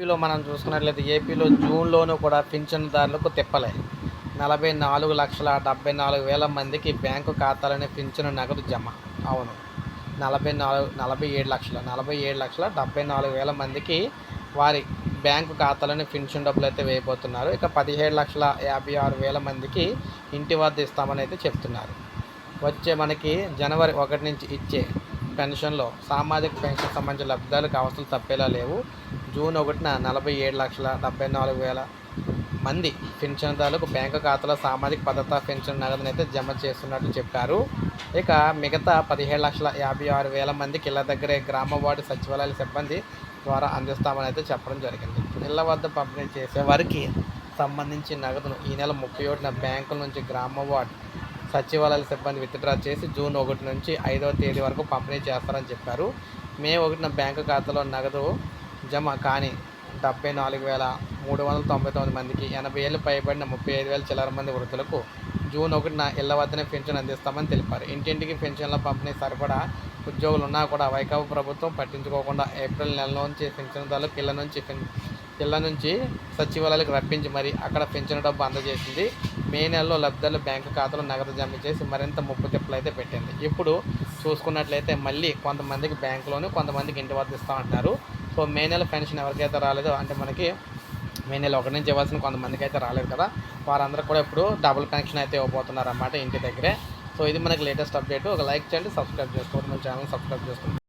ఏపీలో మనం చూసుకున్నట్లయితే ఏపీలో జూన్లోనూ కూడా పింఛన్దారులకు తిప్పలే. నలభై నాలుగు లక్షల డెబ్బై నాలుగు వేల మందికి బ్యాంకు ఖాతాలోనే పింఛను నగదు జమ. అవును. నలభై నాలుగు నలభై ఏడు లక్షల నలభై ఏడు లక్షల డెబ్బై నాలుగు వేల మందికి వారి బ్యాంకు ఖాతాలోనే పింఛన్ డబ్బులు అయితే వేయబోతున్నారు. ఇక పదిహేడు లక్షల యాభై ఆరు వేల మందికి ఇంటి వద్ద ఇస్తామని అయితే చెప్తున్నారు. వచ్చే మనకి జనవరి ఒకటి నుంచి ఇచ్చే పెన్షన్లో సామాజిక పెన్షన్ సంబంధించిన లబ్ధిదారులకు అవసరం తప్పేలా లేవు. జూన్ ఒకటిన నలభై ఏడు లక్షల డెబ్బై నాలుగు వేల మంది పెన్షన్దారులకు బ్యాంకు ఖాతాలో సామాజిక భద్రతా పెన్షన్ నగదునైతే అయితే జమ చేస్తున్నట్లు చెప్పారు. ఇక మిగతా పదిహేడు లక్షల యాభై ఆరు వేల మందికి ఇళ్ళ దగ్గరే గ్రామ వార్డు సచివాలయాల సిబ్బంది ద్వారా అందిస్తామని అయితే చెప్పడం జరిగింది. ఇళ్ళ వద్ద పంపిణీ చేసే వారికి సంబంధించి నగదును ఈ నెల ముప్పై ఒకటిన బ్యాంకుల నుంచి గ్రామ వార్డు సచివాలయాల సిబ్బంది విత్డ్రా చేసి జూన్ ఒకటి నుంచి ఐదవ తేదీ వరకు పంపిణీ చేస్తారని చెప్పారు. మే ఒకటిన బ్యాంకు ఖాతాలో నగదు జమ కానీ డెబ్బై నాలుగు వేల మూడు వందల తొంభై తొమ్మిది మందికి ఎనభై ఏళ్ళు పైబడిన ముప్పై ఐదు వేల చిల్లర మంది వృద్ధులకు జూన్ ఒకటిన ఇళ్ళ వద్దనే పెన్షన్ అందిస్తామని తెలిపారు. ఇంటింటికి పెన్షన్ల పంపిణీ సరిపడా ఉద్యోగులు ఉన్నా కూడా వైకాపా ప్రభుత్వం పట్టించుకోకుండా ఏప్రిల్ నెలలోంచి పెన్షన్దారులకు ఇళ్ళ నుంచి జిల్లా నుంచి సచివాలయాలకు రప్పించి మరి అక్కడ పెన్షన్ డబ్బు అందజేసింది. మే నెలలో లబ్ధిదారుల బ్యాంకు ఖాతాలో నగదు జమ చేసి మరింత ముప్పు తిప్పలు అయితే పెట్టింది. ఇప్పుడు చూసుకున్నట్లయితే మళ్ళీ కొంతమందికి బ్యాంకులోను కొంతమందికి ఇంటి వద్ద ఇస్తామంటున్నారు సో మే నెల పెన్షన్ ఎవరికైతే రాలేదో అంటే మనకి మే నెల ఒకటి నుంచి ఇవ్వాల్సిన కొంతమందికి అయితే రాలేదు కదా వారందరూ కూడా ఇప్పుడు డబుల్ పెన్షన్ అయితే ఇవ్వబోతున్నారు అన్నమాట ఇంటి దగ్గరే. సో ఇది మనకి లేటెస్ట్ అప్డేట్. ఒక లైక్ చేయండి సబ్స్క్రైబ్ చేసుకోండి మన ఛానల్ సబ్స్క్రైబ్ చేసుకోండి.